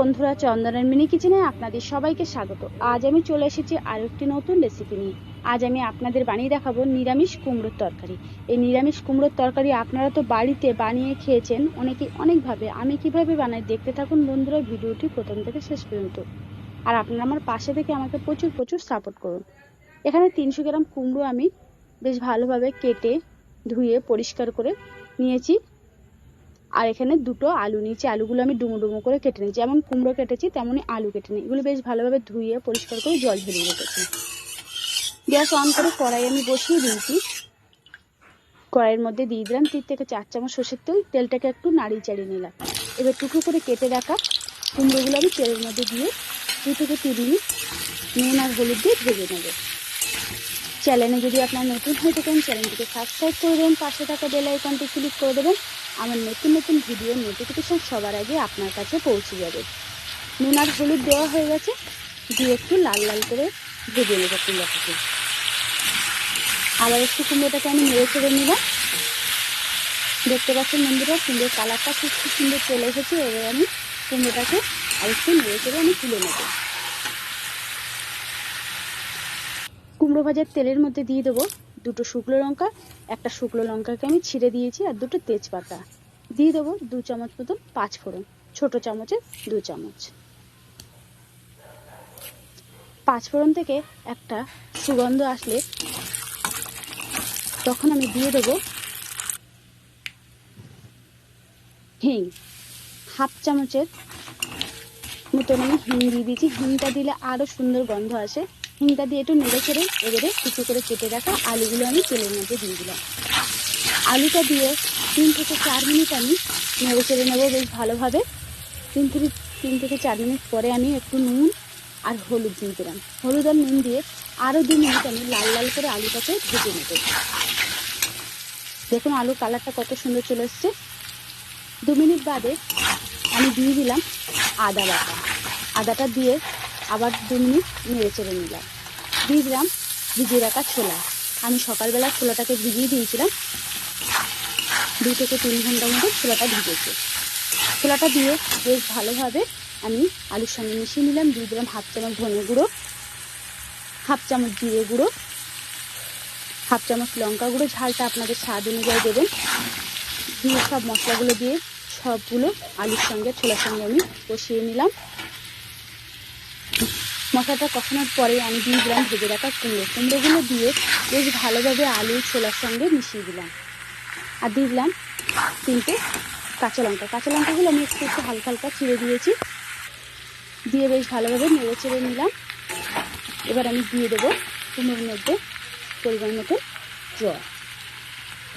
বন্ধুরা, চন্দনের মিনি কিচেনে আপনাদের সবাইকে স্বাগত। আজ আমি চলে এসেছি আরও একটি নতুন রেসিপি নিয়ে। আজ আমি আপনাদের বানিয়ে দেখাবো নিরামিষ কুমড়োর তরকারি। এই নিরামিষ কুমড়োর তরকারি আপনারা তো বাড়িতে বানিয়ে খেয়েছেন, অনেকে অনেকভাবে। আমি কীভাবে বানাই দেখতে থাকুন বন্ধুরা, ভিডিওটি প্রথম থেকে শেষ পর্যন্ত। আর আপনারা আমার পাশে থেকে আমাকে প্রচুর প্রচুর সাপোর্ট করুন। এখানে তিনশো গ্রাম কুমড়ো আমি বেশ ভালোভাবে কেটে ধুয়ে পরিষ্কার করে নিয়েছি। আর এখানে দুটো আলু নিয়েছি। আলুগুলো আমি ডুমো ডুমো করে কেটে নিই যেমন কুমড়ো কেটেছি তেমনই আলু কেটে নিই। এগুলো বেশ ভালোভাবে ধুয়ে পরিষ্কার করে জল ঝরিয়ে রেখেছি। গ্যাস অন করে কড়াই আমি বসিয়ে দিয়েছি। কড়াইয়ের মধ্যে দিয়ে দিলাম তিন থেকে চার চামচ সর্ষের তেল। তেলটাকে একটু নাড়িয়ে চাড়িয়ে নিলাম। এবার টুকরো করে কেটে রাখা কুমড়োগুলো আমি তেলের মধ্যে দিয়ে দু থেকে তিন মিনিট নুন আর হলুদ দিয়ে ভেজে নেব। চ্যানেলে যদি আপনার নতুন হয়ে থাকেন চ্যানেলটিকে সাবস্ক্রাইব করে দেবেন, পাশে থাকা বেল আইকনটি ক্লিক করে দেবেন, আমার নতুন নতুন ভিডিও নোটিফিকেশন সবার আগে আপনার কাছে পৌঁছে যাবে। নুন আর হলুদ দেওয়া হয়ে গেছে, দিয়ে একটু লাল লাল করে ভেজে নেব কুমড়োটাকে। আবার একটু কুমড়োটাকে আমি নেড়ে চেড়ে নিলাম দেখতে পাচ্ছেন বন্ধুরা, কুমড়োর কালারটা খুব সুন্দর চলে এসেছে, এবার আমি কুমড়োটাকে আর একটু নেড়ে চেড়ে আমি তুলে নেব। ভাজার তেলের মধ্যে দিয়ে দেবো দুটো শুকনো লঙ্কা, একটা শুকনো লঙ্কাকে আমি ছিঁড়ে দিয়েছি আর দুটো তেজপাতা। দিয়ে দেবো দু চামচ মতন পাঁচ ফোড়ন, ছোট চামচে দু চামচ। পাঁচ ফোড়ন থেকে একটা সুগন্ধ আসলে তখন আমি দিয়ে দেবো হিং। হাফ চামচের মতন আমি হিং দিয়ে দিয়েছি। হিংটা দিলে আরও সুন্দর গন্ধ আসে। হিংটা দিয়ে একটু নেড়ে ছেড়ে এবারে কিছু করে কেটে রাখা আলুগুলো আমি তেলের মধ্যে দিয়ে দিলাম। আলুটা দিয়ে তিন থেকে চার মিনিট আমি নেড়ে চেড়ে নেব বেশ ভালোভাবে। তিন থেকে তিন থেকে চার মিনিট পরে আমি একটু নুন আর হলুদ দিয়ে দিলাম। হলুদ আর নুন দিয়ে আরও দু মিনিট আমি লাল লাল করে আলুটাকে ভেজে নেব। দেখুন আলু কালারটা কত সুন্দর চলে এসছে। দু মিনিট বাদে আমি দিয়ে দিলাম আদা বাটা। আদাটা দিয়ে আবার দু মিনিট নেড়ে চেড়ে নিলাম। দিলাম ভিজিয়ে রাখা ছোলা। আমি সকালবেলা ছোলাটাকে ভিজিয়ে দিয়েছিলাম। দু থেকে তিন ঘণ্টার মধ্যে ছোলাটা ভিজেছে। ছোলাটা দিয়ে বেশ ভালোভাবে আমি আলুর সঙ্গে মিশিয়ে নিলাম। দিয়ে দিলাম হাফ চামচ ধনে গুঁড়ো, হাফ চামচ জিরে গুঁড়ো, হাফ চামচ লঙ্কা গুঁড়ো, ঝালটা আপনাদের স্বাদ অনুযায়ী দেবেন। দিয়ে সব মশলাগুলো দিয়ে সবগুলো আলুর সঙ্গে, ছোলার সঙ্গে আমি কষিয়ে নিলাম। মশলাটা কষানোর পরে আমি দিয়ে দিলাম ভেজে রাখা কুমড়ো। কুমড়োগুলো দিয়ে বেশ ভালোভাবে আলু ছোলার সঙ্গে মিশিয়ে দিলাম। আর দিয়ে দিলাম তিনটে কাঁচা লঙ্কা। কাঁচা লঙ্কাগুলো আমি একটু একটু হালকা হালকা ছিঁড়ে দিয়েছি। দিয়ে বেশ ভালোভাবে নেড়ে চেড়ে নিলাম। এবার আমি দিয়ে দেবো কুমড়োর মধ্যে পরিমাণ মতো জল।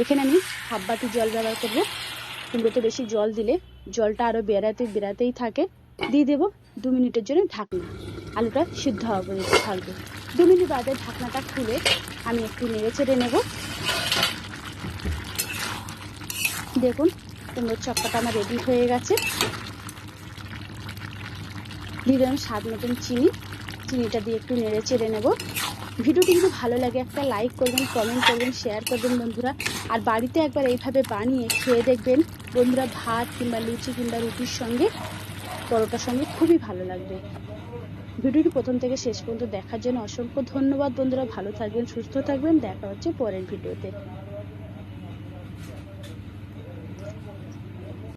এখানে আমি হাফ বাটি জল ব্যবহার করব। কুমড়োতে বেশি জল দিলে জলটা আরও বেড়াতে বেড়াতেই থাকে। দিয়ে দেবো দু মিনিটের জন্য ঢাকনা। আলুটা সিদ্ধ হওয়া পর্যন্ত থাকবে দু মিনিট বাদে ঢাকনাটা খুলে আমি একটু নেড়ে চেড়ে নেব। দেখুন, কুমড়োর চক্কাটা আমার রেডি হয়ে গেছে। দিয়ে দিলাম স্বাদ মতন চিনি। চিনিটা দিয়ে একটু নেড়ে চেড়ে নেব। ভিডিওটি যদি ভালো লাগে একটা লাইক করবেন কমেন্ট করবেন শেয়ার করবেন বন্ধুরা। আর বাড়িতে একবার এইভাবে বানিয়ে খেয়ে দেখবেন বন্ধুরা ভাত কিংবা লুচি কিংবা রুটির সঙ্গে, পরোটার সঙ্গে খুবই ভালো লাগবে। ভিডিওটি প্রথম থেকে শেষ পর্যন্ত দেখার জন্য অসংখ্য ধন্যবাদ। বন্ধুরা ভালো থাকবেন, সুস্থ থাকবেন। দেখা হচ্ছে পরের ভিডিওতে।